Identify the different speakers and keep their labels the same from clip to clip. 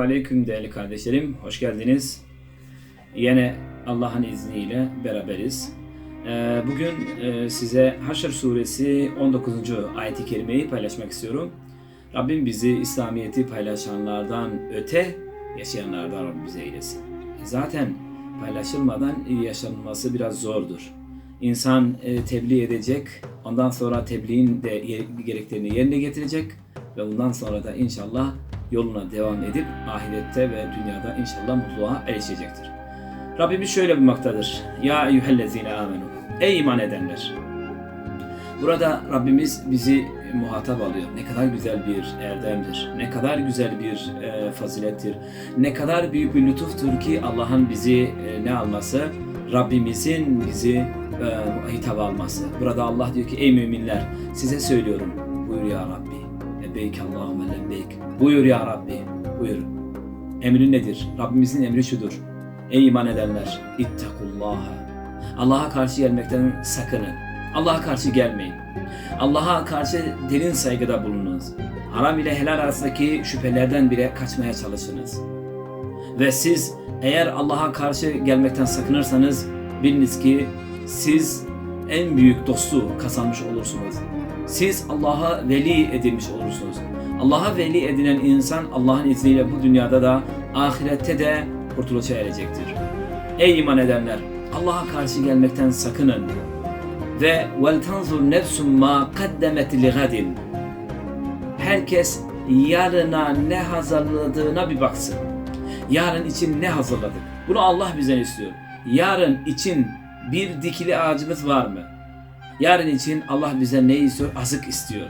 Speaker 1: Selamun Aleyküm değerli kardeşlerim. Hoş geldiniz. Yine Allah'ın izniyle beraberiz. Ee, Bugün e, size Haşr suresi 19. ayeti kerimeyi paylaşmak istiyorum. Rabbim bizi İslamiyet'i paylaşanlardan öte yaşayanlardan Rabbim bize eylesin. Zaten paylaşılmadan yaşanması biraz zordur. İnsan e, tebliğ edecek, ondan sonra tebliğin de gereklerini yerine getirecek ve bundan sonra da inşallah yoluna devam edip ahirette ve dünyada inşallah mutluluğa erişecektir. Rabbimiz şöyle buyurmaktadır. Ya eyyühellezine amenu. Ey iman edenler. Burada Rabbimiz bizi muhatap alıyor. Ne kadar güzel bir erdemdir. Ne kadar güzel bir e, fazilettir. Ne kadar büyük bir lütuftur ki Allah'ın bizi e, ne alması? Rabbimizin bizi e, hitap alması. Burada Allah diyor ki ey müminler size söylüyorum. Buyur ya Rabbi. Lebbeyk Allahümme lebbeyk. Buyur ya Rabbi. Buyur. Emri nedir? Rabbimizin emri şudur. Ey iman edenler. İttekullaha. Allah'a karşı gelmekten sakının. Allah'a karşı gelmeyin. Allah'a karşı derin saygıda bulununuz. Haram ile helal arasındaki şüphelerden bile kaçmaya çalışınız. Ve siz eğer Allah'a karşı gelmekten sakınırsanız biliniz ki siz en büyük dostu kazanmış olursunuz. Siz Allah'a veli edilmiş olursunuz. Allah'a veli edinen insan Allah'ın izniyle bu dünyada da ahirette de kurtuluşa erecektir. Ey iman edenler! Allah'a karşı gelmekten sakının. Ve nefsum ma kaddemet li gadin. Herkes yarına ne hazırladığına bir baksın. Yarın için ne hazırladık? Bunu Allah bizden istiyor. Yarın için bir dikili ağacımız var mı? Yarın için Allah bize ne istiyor? Azık istiyor.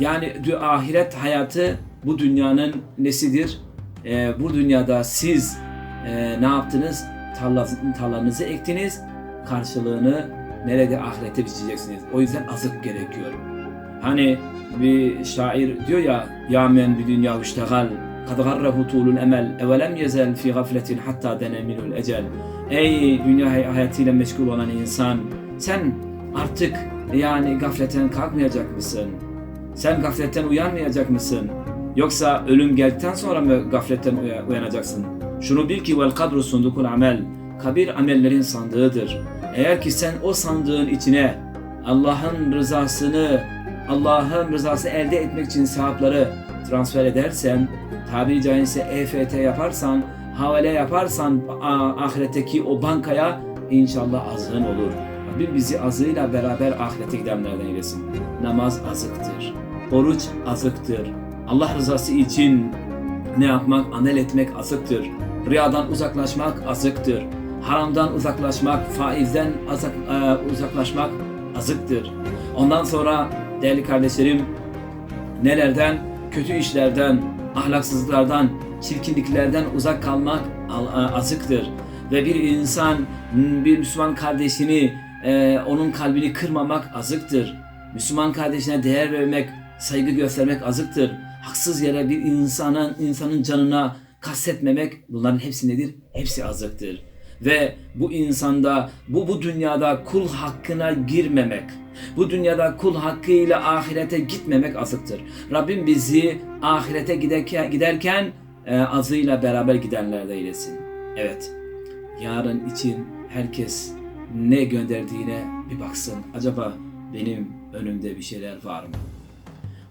Speaker 1: Yani ahiret hayatı bu dünyanın nesidir? Ee, bu dünyada siz e, ne yaptınız? Tarla, tarlanızı ektiniz. Karşılığını nerede ahirette biçeceksiniz. O yüzden azık gerekiyor. Hani bir şair diyor ya Ya men bir dünya iştegal kad garrehu tulul emel evelem yezel fi gafletin hatta deneminul ecel Ey dünya hay- hayatıyla meşgul olan insan sen artık yani gafletten kalkmayacak mısın? Sen gafletten uyanmayacak mısın? Yoksa ölüm geldikten sonra mı gafletten uya- uyanacaksın? Şunu bil ki vel kadru sundukul amel. Kabir amellerin sandığıdır. Eğer ki sen o sandığın içine Allah'ın rızasını, Allah'ın rızası elde etmek için sevapları transfer edersen, tabiri caizse EFT yaparsan, havale yaparsan ahiretteki o bankaya inşallah azığın olur. Rabbim bizi azığıyla beraber ahirete gidenlerden eylesin. Namaz azıktır. Oruç azıktır. Allah rızası için ne yapmak, amel etmek azıktır. Riyadan uzaklaşmak azıktır. Haramdan uzaklaşmak, faizden azak, e, uzaklaşmak azıktır. Ondan sonra değerli kardeşlerim nelerden? Kötü işlerden, ahlaksızlıklardan, çirkinliklerden uzak kalmak al- a- azıktır. Ve bir insan, bir Müslüman kardeşini, e, onun kalbini kırmamak azıktır. Müslüman kardeşine değer vermek, saygı göstermek azıktır. Haksız yere bir insanın insanın canına kastetmemek bunların hepsi nedir? Hepsi azıktır. Ve bu insanda, bu bu dünyada kul hakkına girmemek, bu dünyada kul hakkıyla ahirete gitmemek azıktır. Rabbim bizi ahirete giderken, giderken e, azıyla beraber gidenlerde eylesin. Evet, yarın için herkes ne gönderdiğine bir baksın. Acaba benim önümde bir şeyler var mı?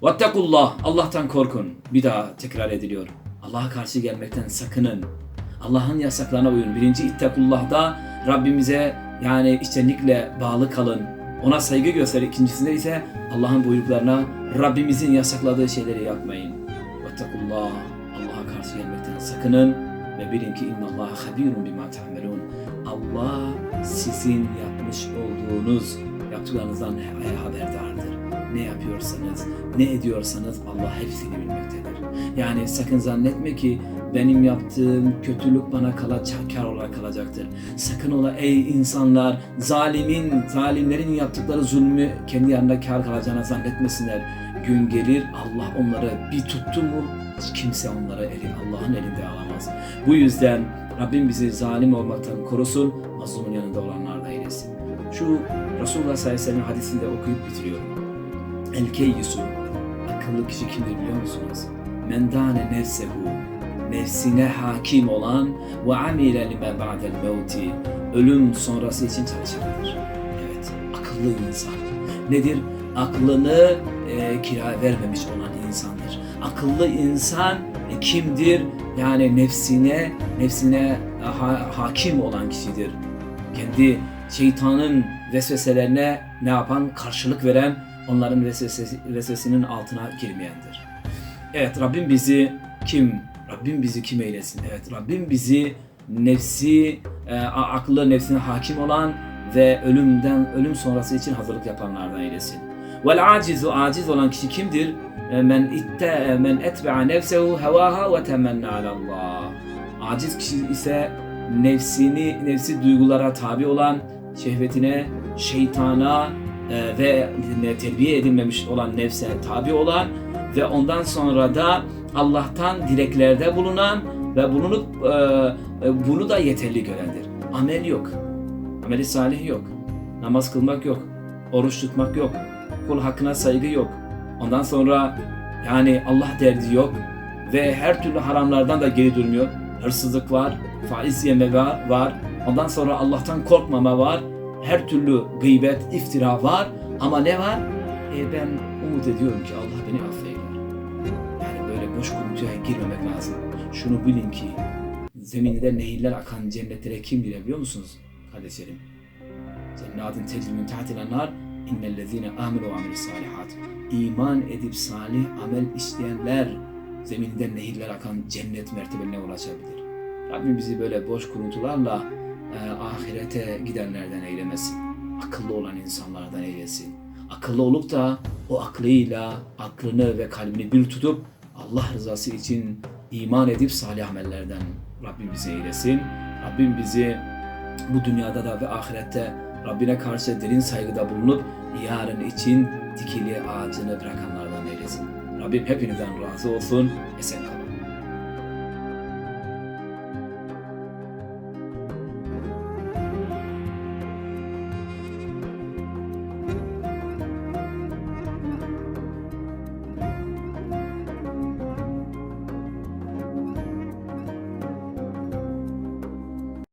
Speaker 1: Vattakullah, Allah'tan korkun. Bir daha tekrar ediliyor. Allah'a karşı gelmekten sakının. Allah'ın yasaklarına uyun. Birinci ittakullah'da Rabbimize yani içtenlikle bağlı kalın. Ona saygı gösterin. İkincisinde ise Allah'ın buyruklarına Rabbimizin yasakladığı şeyleri yapmayın. Vattakullah, Allah'a karşı gelmekten sakının ve bilin ki innallaha habirun bima ta'melun. Allah sizin yapmış olduğunuz yaptıklarınızdan haberdardır. Ne yapıyorsanız, ne ediyorsanız Allah hepsini bilmektedir. Yani sakın zannetme ki benim yaptığım kötülük bana kalacak, kar olarak kalacaktır. Sakın ola ey insanlar, zalimin, zalimlerin yaptıkları zulmü kendi yanında kar kalacağına zannetmesinler. Gün gelir Allah onları bir tuttu mu kimse onları eli, Allah'ın elinde alamaz. Bu yüzden Rabbim bizi zalim olmaktan korusun, mazlumun yanında olanlar eylesin. Şu Resulullah sallallahu aleyhi ve sellem hadisinde okuyup bitiriyorum. El keyyisu, akıllı kişi kimdir biliyor musunuz? Mendane nefsehu, nefsine hakim olan ve amile lime ba'del mevti ölüm sonrası için çalışandır. Evet, akıllı insan. Nedir? Aklını e, kira vermemiş olan insandır. Akıllı insan e, kimdir? Yani nefsine nefsine e, ha- hakim olan kişidir. Kendi şeytanın vesveselerine ne yapan? Karşılık veren, onların vesvesinin altına girmeyendir. Evet Rabbim bizi kim? Rabbim bizi kim eylesin? Evet Rabbim bizi nefsi, e, aklı nefsine hakim olan ve ölümden ölüm sonrası için hazırlık yapanlardan eylesin. Vel acizu aciz olan kişi kimdir? E, Men itte men etbe'a nefsehu hevaha ve temenna alallah. Aciz kişi ise nefsini nefsi duygulara tabi olan şehvetine, şeytana e, ve ne- terbiye edilmemiş olan nefse tabi olan ve ondan sonra da Allah'tan dileklerde bulunan ve bulunup e, e, bunu da yeterli görendir. Amel yok. Ameli salih yok. Namaz kılmak yok. Oruç tutmak yok. Kul hakkına saygı yok. Ondan sonra yani Allah derdi yok ve her türlü haramlardan da geri durmuyor. Hırsızlık var, faiz yeme var. Ondan sonra Allah'tan korkmama var. Her türlü gıybet, iftira var. Ama ne var? E ben umut ediyorum ki Allah beni affeder. Yani böyle boş kuruntuya girmemek lazım. Şunu bilin ki zeminde nehirler akan cennetlere kim girer biliyor musunuz kardeşlerim? Cennetin tecri min tahtilen nar innellezine amelu ve amelu salihat. İman edip salih amel işleyenler zemininden nehirler akan cennet mertebeline ulaşabilir. Rabbim bizi böyle boş kuruntularla e, ahirete gidenlerden eylemesin. Akıllı olan insanlardan eylesin. Akıllı olup da o aklıyla aklını ve kalbini bir tutup Allah rızası için iman edip salih amellerden Rabbim bizi eylesin. Rabbim bizi bu dünyada da ve ahirette Rabbine karşı derin saygıda bulunup yarın için dikili ağacını bırakanlardan eylesin. Rabbim hepinizden razı olsun. Esen kalın.